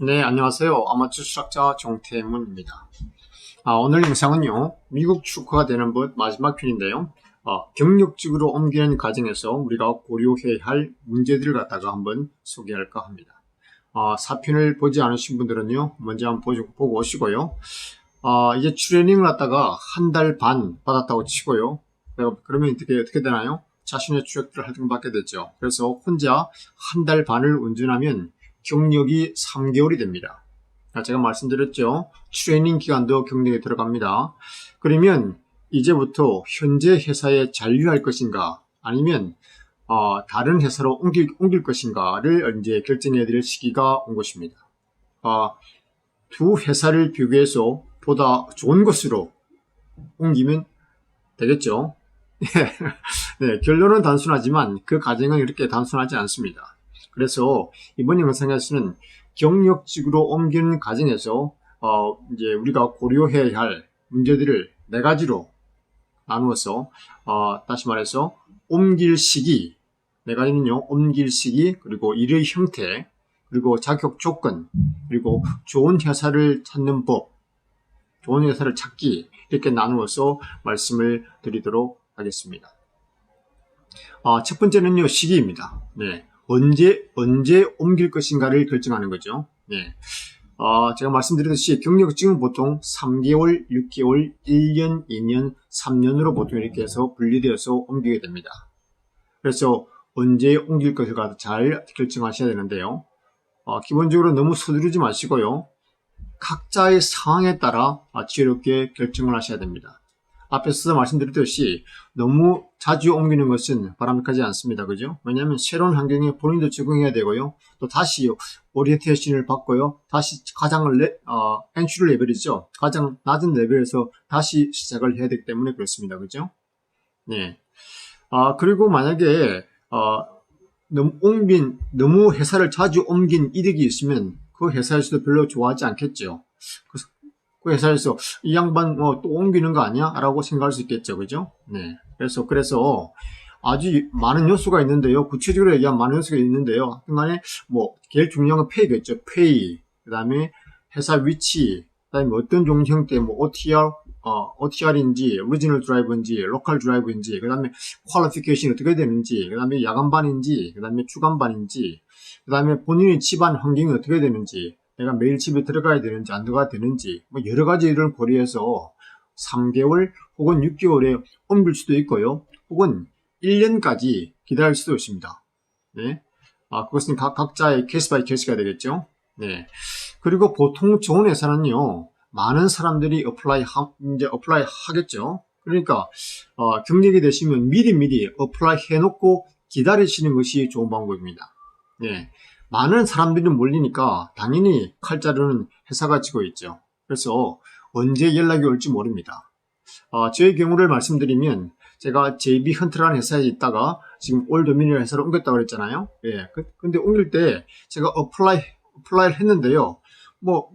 네, 안녕하세요. 아마추어 수학자 정태문입니다. 아, 오늘 영상은요, 미국 축구가 되는 법 마지막 편인데요. 어, 경력직으로 옮기는 과정에서 우리가 고려해야 할 문제들을 갖다가 한번 소개할까 합니다. 어, 4편을 보지 않으신 분들은요, 먼저 한번 보고, 보고 오시고요. 어, 이제 트레이닝을 갖다가 한 달 반 받았다고 치고요. 어, 그러면 어떻게, 어떻게 되나요? 자신의 추억들을 활동받게 되죠. 그래서 혼자 한 달 반을 운전하면 경력이 3개월이 됩니다. 아, 제가 말씀드렸죠. 트레이닝 기간도 경력에 들어갑니다. 그러면 이제부터 현재 회사에 잔류할 것인가 아니면 어, 다른 회사로 옮길, 옮길 것인가를 이제 결정해야 될 시기가 온 것입니다. 어, 두 회사를 비교해서 보다 좋은 것으로 옮기면 되겠죠. 네, 결론은 단순하지만 그 과정은 이렇게 단순하지 않습니다. 그래서 이번 영상에서는 경력직으로 옮기는 과정에서 어, 이제 우리가 고려해야 할 문제들을 네 가지로 나누어서 어, 다시 말해서 옮길 시기 네 가지는요 옮길 시기 그리고 일의 형태 그리고 자격 조건 그리고 좋은 회사를 찾는 법 좋은 회사를 찾기 이렇게 나누어서 말씀을 드리도록 하겠습니다. 어, 첫 번째는요 시기입니다. 네. 언제 언제 옮길 것인가를 결정하는 거죠. 네. 어, 제가 말씀드렸듯이 경력증은 보통 3개월, 6개월, 1년, 2년, 3년으로 보통 이렇게 해서 분리되어서 옮기게 됩니다. 그래서 언제 옮길 것을 잘 결정하셔야 되는데요. 어, 기본적으로 너무 서두르지 마시고요. 각자의 상황에 따라 지혜롭게 결정을 하셔야 됩니다. 앞에서 말씀드렸듯이 너무 자주 옮기는 것은 바람직하지 않습니다. 그죠? 왜냐하면 새로운 환경에 본인도 적응해야 되고요. 또 다시 오리엔테이션을 받고요. 다시 가장 레, 어, 엔츄리 레벨이죠. 가장 낮은 레벨에서 다시 시작을 해야 되기 때문에 그렇습니다. 그죠? 네. 아, 그리고 만약에 어, 너무 옮긴, 너무 회사를 자주 옮긴 이득이 있으면 그 회사에서도 별로 좋아하지 않겠죠. 그래서 그 회사에서 이 양반 뭐 또 옮기는 거 아니야? 라고 생각할 수 있겠죠. 그죠? 네. 그래서, 그래서 아주 많은 요소가 있는데요. 구체적으로 얘기하면 많은 요소가 있는데요. 하여간에 뭐, 제일 중요한 건 페이겠죠. 페이. 그 다음에 회사 위치. 그 다음에 어떤 종류 형태, 뭐, OTR, 어, OTR인지, 오리지널 드라이브인지, 로컬 드라이브인지, 그 다음에 퀄리피케이션이 어떻게 되는지, 그 다음에 야간반인지, 그 다음에 주간반인지, 그 다음에 본인의 집안 환경이 어떻게 되는지, 내가 매일 집에 들어가야 되는지 안 들어가야 되는지 뭐 여러 가지 를 고려해서 3개월 혹은 6개월에 옮길 수도 있고요. 혹은 1년까지 기다릴 수도 있습니다. 네. 아, 그것은 각, 각자의 케이스 바이 케이스가 되겠죠. 네. 그리고 보통 좋은 회사는요, 많은 사람들이 어플라이 하, 이제 어플라이 하겠죠. 그러니까, 어, 경력이 되시면 미리미리 어플라이 해놓고 기다리시는 것이 좋은 방법입니다. 네. 많은 사람들이 몰리니까 당연히 칼자루는 회사가 지고 있죠. 그래서 언제 연락이 올지 모릅니다. 어, 저의 경우를 말씀드리면 제가 JB 헌트라는 회사에 있다가 지금 올도미니언 회사로 옮겼다고 그랬잖아요. 예. 그, 근데 옮길 때 제가 어플라이, 어플라이를 했는데요. 뭐,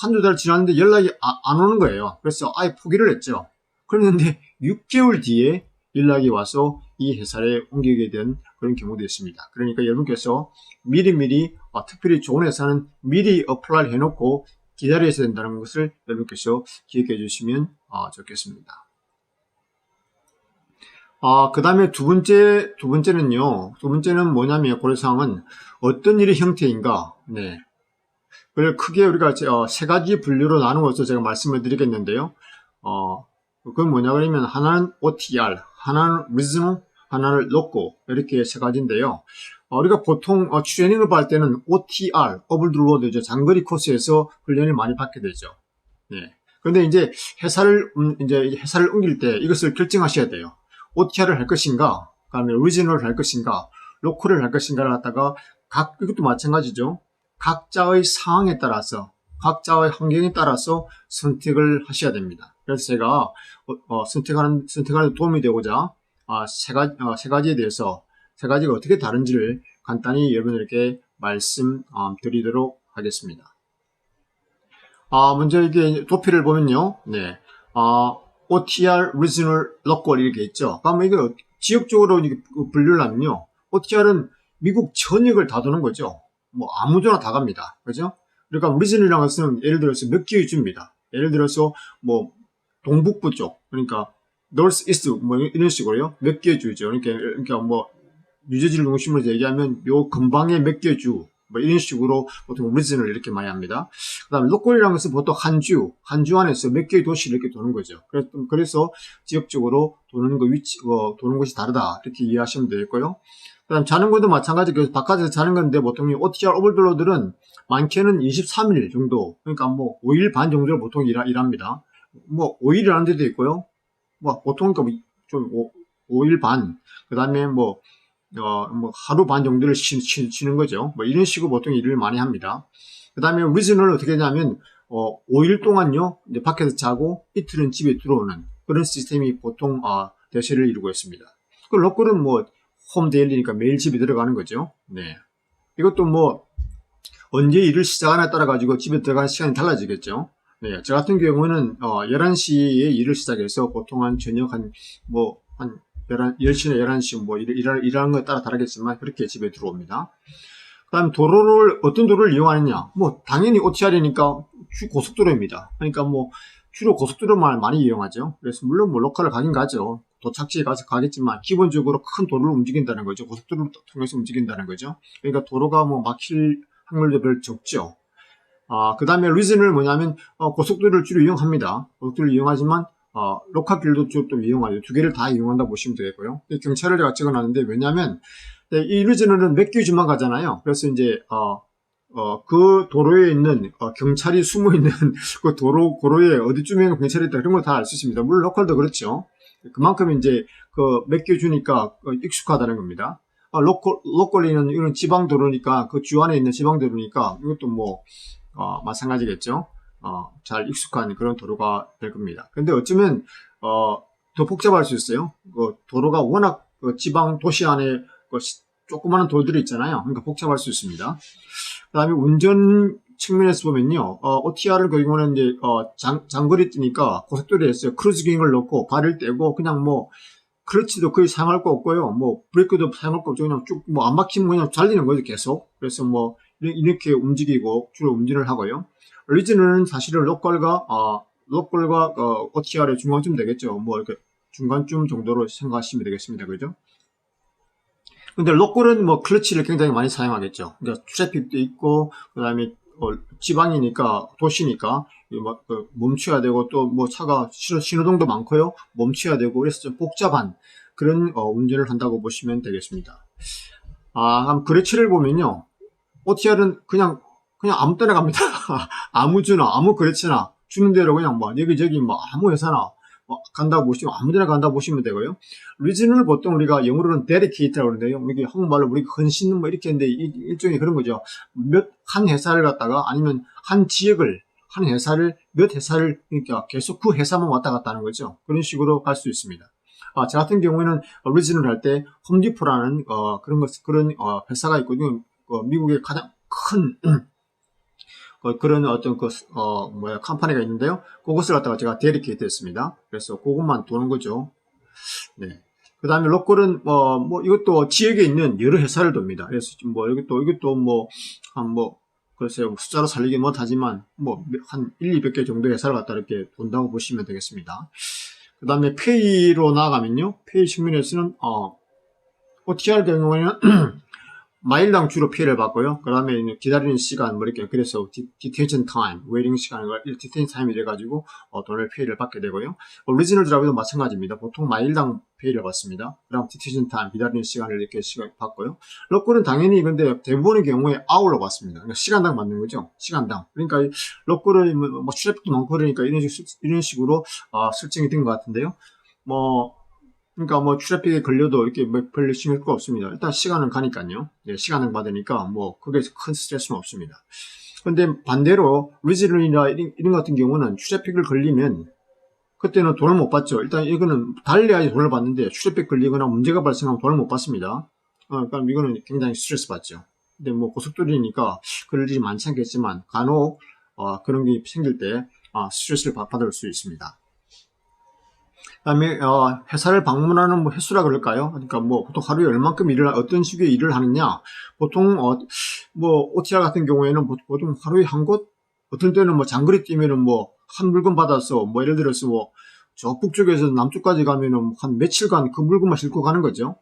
한두 달 지났는데 연락이 아, 안 오는 거예요. 그래서 아예 포기를 했죠. 그랬는데 6개월 뒤에 연락이 와서 이 회사에 옮기게 된 그런 경우도 있습니다. 그러니까 여러분께서 미리미리 어, 특별히 좋은 회사는 미리 어플라이 해놓고 기다려야 된다는 것을 여러분께서 기억해 주시면 어, 좋겠습니다. 아, 그 다음에 두 번째, 두 번째는요. 두 번째는 뭐냐면 고려사항은 어떤 일의 형태인가. 네. 그걸 크게 우리가 어, 세 가지 분류로 나누어서 제가 말씀을 드리겠는데요. 어, 그건 뭐냐 그러면 하나는 OTR, 하나는 리즈널, 하나를 놓고 이렇게 세 가지인데요. 어, 우리가 보통 어, 트레이닝을 받을 때는 OTR, 오블드로드죠. 장거리 코스에서 훈련을 많이 받게 되죠. 네. 그런데 이제 회사를 음, 이제 회사를 옮길 때 이것을 결정하셔야 돼요. OTR을 할 것인가, 그다음에 리지널을 할 것인가, 로컬을 할 것인가를 갖다가 각 이것도 마찬가지죠. 각자의 상황에 따라서 각자의 환경에 따라서 선택을 하셔야 됩니다. 그래서 제가 어, 어, 선택하는 선택하는 도움이 되고자 아, 세, 가지, 어, 세 가지에 대해서 세 가지가 어떻게 다른지를 간단히 여러분들께 말씀드리도록 하겠습니다. 아, 먼저 이게 도표를 보면요. 네. 아, OTR, Regional, Local 이렇게 있죠. 그러면 이게 지역적으로 분류를 하면요. OTR은 미국 전역을 다 도는 거죠. 뭐 아무데나 다 갑니다. 그죠? 그러니까 리즌이라는 것은 예를 들어서 몇 개의 주입니다. 예를 들어서 뭐 동북부 쪽 그러니까 north east 뭐 이런 식으로요 몇 개의 주죠. 그러니까 그러니까 뭐 뉴저지를 중심으로 얘기하면 요 근방의 몇 개의 주. 뭐 이런 식으로 보통 리즌을 이렇게 많이 합니다. 그 다음에 로컬이라는 것은 보통 한 주, 한 주 안에서 몇 개의 도시를 이렇게 도는 거죠. 그래서, 그래서 지역적으로 도는 거 위치, 어, 도는 곳이 다르다. 이렇게 이해하시면 되겠고요. 그 다음 자는 것도 마찬가지, 그래서 바깥에서 자는 건데 보통 이 OTR 오버들로들은 많게는 23일 정도, 그러니까 뭐 5일 반 정도를 보통 일, 일합니다. 뭐 5일을 하는 데도 있고요. 뭐 보통 그러니까 좀 5, 일 반, 그 다음에 뭐 어, 뭐, 하루 반 정도를 쉬, 쉬, 는 거죠. 뭐, 이런 식으로 보통 일을 많이 합니다. 그 다음에 리즌을 어떻게 하냐면, 어, 5일 동안요, 이제 밖에서 자고 이틀은 집에 들어오는 그런 시스템이 보통, 어, 대세를 이루고 있습니다. 그 로컬은 뭐, 홈데일리니까 매일 집에 들어가는 거죠. 네. 이것도 뭐, 언제 일을 시작하냐에 따라 가지고 집에 들어가는 시간이 달라지겠죠. 네. 저 같은 경우는, 어, 11시에 일을 시작해서 보통 한 저녁 한, 뭐, 한 11, 10시나 11시 뭐 일, 일, 일하는 것에 따라 다르겠지만 그렇게 집에 들어옵니다. 그 다음 도로를 어떤 도로를 이용하느냐 뭐 당연히 OTR이니까 주 고속도로입니다. 그러니까 뭐 주로 고속도로만 많이 이용하죠. 그래서 물론 뭐 로컬을 가긴 가죠. 도착지에 가서 가겠지만 기본적으로 큰 도로를 움직인다는 거죠. 고속도로를 통해서 움직인다는 거죠. 그러니까 도로가 뭐 막힐 확률도 별 적죠. 아, 그 다음에 리즌을 뭐냐면 어, 고속도로를 주로 이용합니다. 고속도로를 이용하지만 어, 로카 길도 쪽도 이용하죠. 두 개를 다 이용한다 보시면 되겠고요. 경찰을 제가 찍어놨는데 왜냐하면 네, 이몇 개주만 가잖아요. 그래서 이제 어, 어, 그 도로에 있는 어, 경찰이 숨어 있는 그 도로 도로에 어디쯤에 경찰이 있다 그런 걸 다 알 수 있습니다. 물론 로컬도 그렇죠. 그만큼 이제 그몇개 주니까 어, 익숙하다는 겁니다. 아, 로컬 로컬리는 이런 지방 도로니까 그 주 안에 있는 지방 도로니까 이것도 뭐 어, 마찬가지겠죠. 어, 잘 익숙한 그런 도로가 될 겁니다. 근데 어쩌면 어, 더 복잡할 수 있어요. 그 도로가 워낙 그 지방 도시 안에 그 조그마한 도로들이 있잖아요. 그러니까 복잡할 수 있습니다. 그 다음에 운전 측면에서 보면요. 어, OTR을 그 경우는 이제 어, 장, 장거리 뛰니까 고속도로에서 크루즈 기능을 넣고 발을 떼고 그냥 뭐 클러치도 거의 사용할 거 없고요. 뭐 브레이크도 사용할 거 없죠. 그냥 쭉 뭐 안 막히면 그냥 달리는 거죠. 계속. 그래서 뭐 이렇게 움직이고 주로 운전을 하고요. 리즈는 사실은 로컬과 어, 로컬과 어, OTR의 중간쯤 되겠죠. 뭐 이렇게 중간쯤 정도로 생각하시면 되겠습니다. 그죠? 근데 로컬은 뭐 클러치를 굉장히 많이 사용하겠죠. 그러니까 트래픽도 있고 그다음에 어, 지방이니까 도시니까 뭐, 그 멈춰야 되고 또 뭐 차가 신호 등도 많고요. 멈춰야 되고 그래서 좀 복잡한 그런 어, 운전을 한다고 보시면 되겠습니다. 아, 그레치를 보면요. OTR은 그냥 그냥 아무 때나 갑니다. 아무 주나 아무 그렇지나 주는 대로 그냥 뭐 여기저기 뭐 아무 회사나 뭐 간다고 보시면 아무 데나 간다 보시면 되고요. 리즌을 보통 우리가 영어로는 dedicate라고 그러는데요. 이게 한국말로 우리가 헌신 뭐 이렇게 했는데 일종의 그런 거죠. 몇 한 회사를 갖다가 아니면 한 지역을 한 회사를 몇 회사를 그러니까 계속 그 회사만 왔다 갔다 하는 거죠. 그런 식으로 갈 수 있습니다. 아, 저 같은 경우에는 리즌을 할때 홈디포라는 어, 그런 것 그런 어, 회사가 있거든요. 어, 미국의 가장 큰 그, 그런 어떤 그, 어, 뭐야, 컴퍼니가 있는데요. 그것을 갖다가 제가 데리케이트 했습니다. 그래서 그것만 도는 거죠. 네. 그 다음에 로컬은, 뭐, 뭐, 이것도 지역에 있는 여러 회사를 돕니다. 그래서 뭐, 이것도, 이것도 뭐, 한 뭐, 글쎄요, 숫자로 살리기 못하지만, 뭐, 한 1, 200개 정도의 회사를 갖다 이렇게 돈다고 보시면 되겠습니다. 그 다음에 페이로 나아가면요. 페이 측면에서는, 어, OTR 경우에는 마일당 주로 피해를 받고요. 그 다음에 기다리는 시간, 뭐 이렇게, 그래서 디테이션 타임, 웨이팅 시간을 디테이션 타임이 돼가지고, 어, 돈을 피해를 받게 되고요. 오리지널 드라이브도 마찬가지입니다. 보통 마일당 피해를 받습니다. 그 다음 디테이션 타임, 기다리는 시간을 이렇게 시간 받고요. 로컬은 당연히 근데 대부분의 경우에 아울러 받습니다. 그러니까 시간당 받는 거죠. 시간당. 그러니까 로컬은 뭐, 뭐 출입도 많고 그러니까 이런, 식, 이런 식으로, 어, 설정이 된 것 같은데요. 뭐, 그러니까 뭐 트래픽에 걸려도 이렇게 뭐 별로 신경 쓸거 없습니다. 일단 시간은 가니까요. 예, 시간은 받으니까 뭐 그게 큰 스트레스는 없습니다. 근데 반대로 리즈런이나 이런, 이런 같은 경우는 트래픽을 걸리면 그때는 돈을 못 받죠. 일단 이거는 달려야지 돈을 받는데 트래픽 걸리거나 문제가 발생하면 돈을 못 받습니다. 어, 그러니까 이거는 굉장히 스트레스 받죠. 근데 뭐 고속도로니까 그럴 일이 많지 않겠지만 간혹 어, 그런 게 생길 때 어, 스트레스를 받을 수 있습니다. 그다음에 어, 회사를 방문하는 뭐 횟수라 그럴까요? 그러니까 뭐 보통 하루에 얼만큼 일을 하- 어떤 식의 일을 하느냐? 보통 어, 뭐 OTR 같은 경우에는 보- 보통 하루에 한 곳, 어떤 때는 뭐 장거리 뛰면은 뭐 한 물건 받아서 뭐 예를 들어서 뭐 저 북쪽에서 남쪽까지 가면은 한 며칠간 그 물건만 싣고 가는 거죠.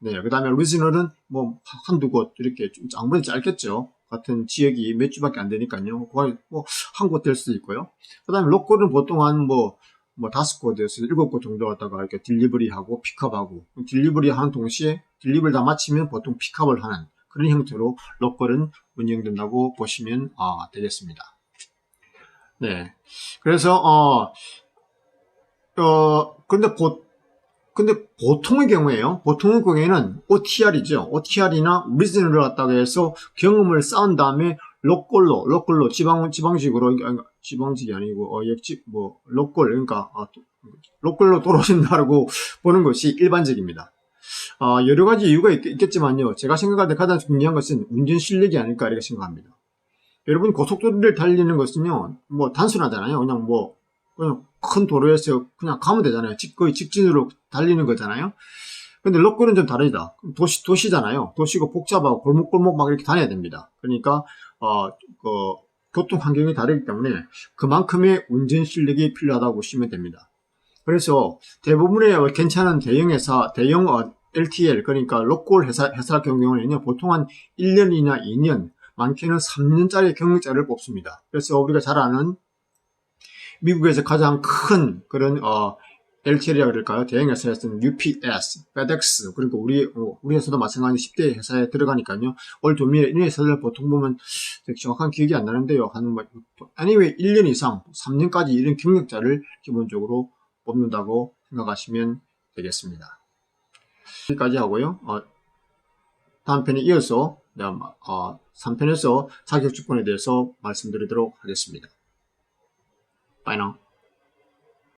네, 그 다음에 리지널은 뭐 한두 곳 이렇게 좀 아무래도 짧겠죠. 같은 지역이 몇 주밖에 안 되니까요. 거의 뭐한 곳 될 수도 있고요. 그 다음에 로컬은 보통 한 뭐, 뭐 다섯 곳에서 일곱 곳 정도 갖다가 이렇게 딜리버리하고 픽업하고 딜리버리 하는 동시에 딜리버리 다 마치면 보통 픽업을 하는 그런 형태로 로컬은 운영된다고 보시면 아, 되겠습니다. 네. 그래서 어, 어, 근데 보, 근데 보통의 경우에요. 보통의 경우에는 OTR이죠. OTR이나 리즈널을 갖다가 해서 경험을 쌓은 다음에 로컬로, 로컬로 지방 지방직으로 아니, 지방직이 아니고 어, 역직 뭐 로컬 그러니까 아, 또, 로컬로 돌아오신다고 보는 것이 일반적입니다. 아, 여러 가지 이유가 있, 겠지만요 제가 생각할 때 가장 중요한 것은 운전 실력이 아닐까 이렇게 생각합니다. 여러분 고속도로를 달리는 것은요, 뭐 단순하잖아요. 그냥 뭐 그냥 큰 도로에서 그냥 가면 되잖아요. 직- 거의 직진으로 달리는 거잖아요. 근데 로컬은 좀 다르다. 도시, 도시잖아요. 도시고 복잡하고 골목골목 막 이렇게 다녀야 됩니다. 그러니까, 어, 그, 교통 환경이 다르기 때문에 그만큼의 운전 실력이 필요하다고 보시면 됩니다. 그래서 대부분의 괜찮은 대형 회사, 대형 어, LTL, 그러니까 로컬 회사, 회사 경우에는 보통 한 1년이나 2년, 많게는 3년짜리 경력자를 뽑습니다. 그래서 우리가 잘 아는 미국에서 가장 큰 그런 어, LTL이라 그럴까요? 대형 회사에서는 UPS, FedEx, 그리고 우리 어, 우리 회사도 마찬가지 10대 회사에 들어가니까요. 올조미에 이런 회사들 보통 보면 정확한 기억이 안 나는데요. 한 뭐, anyway 1년 이상, 3년까지 이런 경력자를 기본적으로 뽑는다고 생각하시면 되겠습니다. 여기까지 하고요. 어, 다음 편에 이어서 어, 3편에서 자격주권에 대해서 말씀드리도록 하겠습니다. Now.